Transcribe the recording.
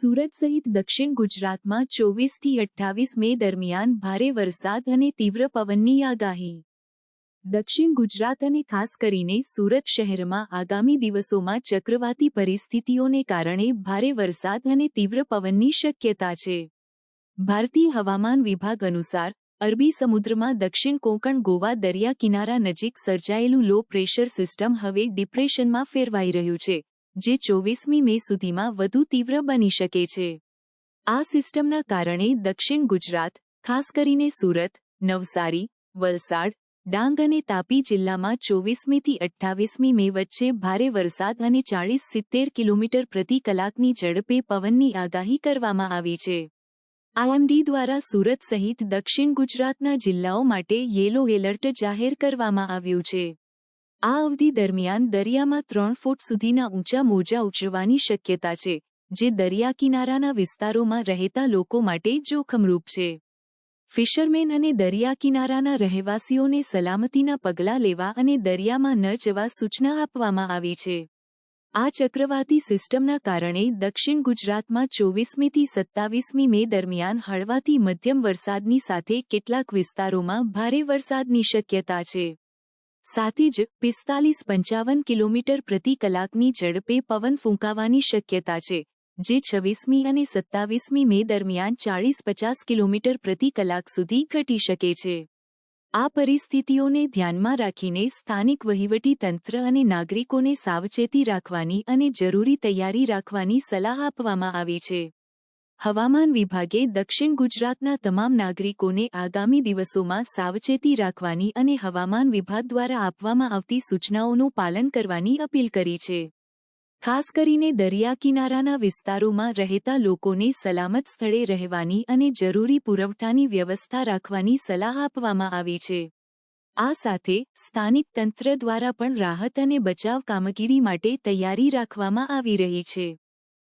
સુરત સહિત દક્ષિણ ગુજરાતમાં ચોવીસથી અઠ્ઠાવીસ મે દરમિયાન ભારે વરસાદ અને તીવ્ર પવનની આગાહી. દક્ષિણ ગુજરાત અને ખાસ કરીને સુરત શહેરમાં આગામી દિવસોમાં ચક્રવાતી પરિસ્થિતિઓને કારણે ભારે વરસાદ અને તીવ્ર પવનની શક્યતા છે. ભારતીય હવામાન વિભાગ અનુસાર, અરબી સમુદ્રમાં દક્ષિણ કોંકણ ગોવા દરિયા કિનારા નજીક સર્જાયેલું લો પ્રેશર સિસ્ટમ હવે ડિપ્રેશનમાં ફેરવાઈ રહ્યું છે. જે ચોવીસમી મે સુધીમાં વધુ તીવ્ર બની શકે છે. આ સિસ્ટમના કારણે દક્ષિણ ગુજરાત, ખાસ કરીને સુરત, નવસારી, વલસાડ, ડાંગ અને તાપી જિલ્લામાં ચોવીસમીથી અઠ્ઠાવીસમી મે વચ્ચે ભારે વરસાદ અને ચાળીસ સિત્તેર કિલોમીટર પ્રતિ કલાકની ઝડપે પવનની આગાહી કરવામાં આવી છે. આઈએમડી દ્વારા સુરત સહિત દક્ષિણ ગુજરાતના જિલ્લાઓ માટે યેલો એલર્ટ જાહેર કરવામાં આવ્યું છે. આ અવધિ દરમિયાન દરિયામાં ત્રણ ફૂટ સુધીના ઊંચા મોજા ઉછળવાની શક્યતા છે, જે દરિયા કિનારાના વિસ્તારોમાં રહેતા લોકો માટે જોખમરૂપ છે. ફિશરમેન અને દરિયા કિનારાના રહેવાસીઓને સલામતીના પગલાં લેવા અને દરિયામાં ન જવા સૂચના આપવામાં આવી છે. આ ચક્રવાતી સિસ્ટમના કારણે દક્ષિણ ગુજરાતમાં ચોવીસમીથી સત્તાવીસમી મે દરમિયાન હળવાથી મધ્યમ વરસાદની સાથે કેટલાક વિસ્તારોમાં ભારે વરસાદની શક્યતા છે. સાથે જ પિસ્તાલીસ પંચાવન કિલોમીટર પ્રતિ કલાકની ઝડપે પવન ફૂંકાવાની શક્યતા છે, જે છવ્વીસમી અને સત્તાવીસમી મે દરમિયાન ચાળીસ પચાસ કિલોમીટર પ્રતિ કલાક સુધી ઘટી શકે છે. આ પરિસ્થિતિઓને ધ્યાનમાં રાખીને સ્થાનિક વહીવટી તંત્ર અને નાગરિકોને સાવચેતી રાખવાની અને જરૂરી તૈયારી રાખવાની સલાહ આપવામાં આવી છે. હવામાન વિભાગે દક્ષિણ ગુજરાતના તમામ નાગરિકોને આગામી દિવસોમાં સાવચેતી રાખવાની અને હવામાન વિભાગ દ્વારા આપવામાં આવતી સૂચનાઓનું પાલન કરવાની અપીલ કરી છે. ખાસ કરીને દરિયા કિનારાના વિસ્તારોમાં રહેતા લોકોને સલામત સ્થળે રહેવાની અને જરૂરી પુરવઠાની વ્યવસ્થા રાખવાની સલાહ આપવામાં આવી છે. આ સાથે સ્થાનિક તંત્ર દ્વારા પણ રાહત અને બચાવ કામગીરી માટે તૈયારી રાખવામાં આવી રહી છે.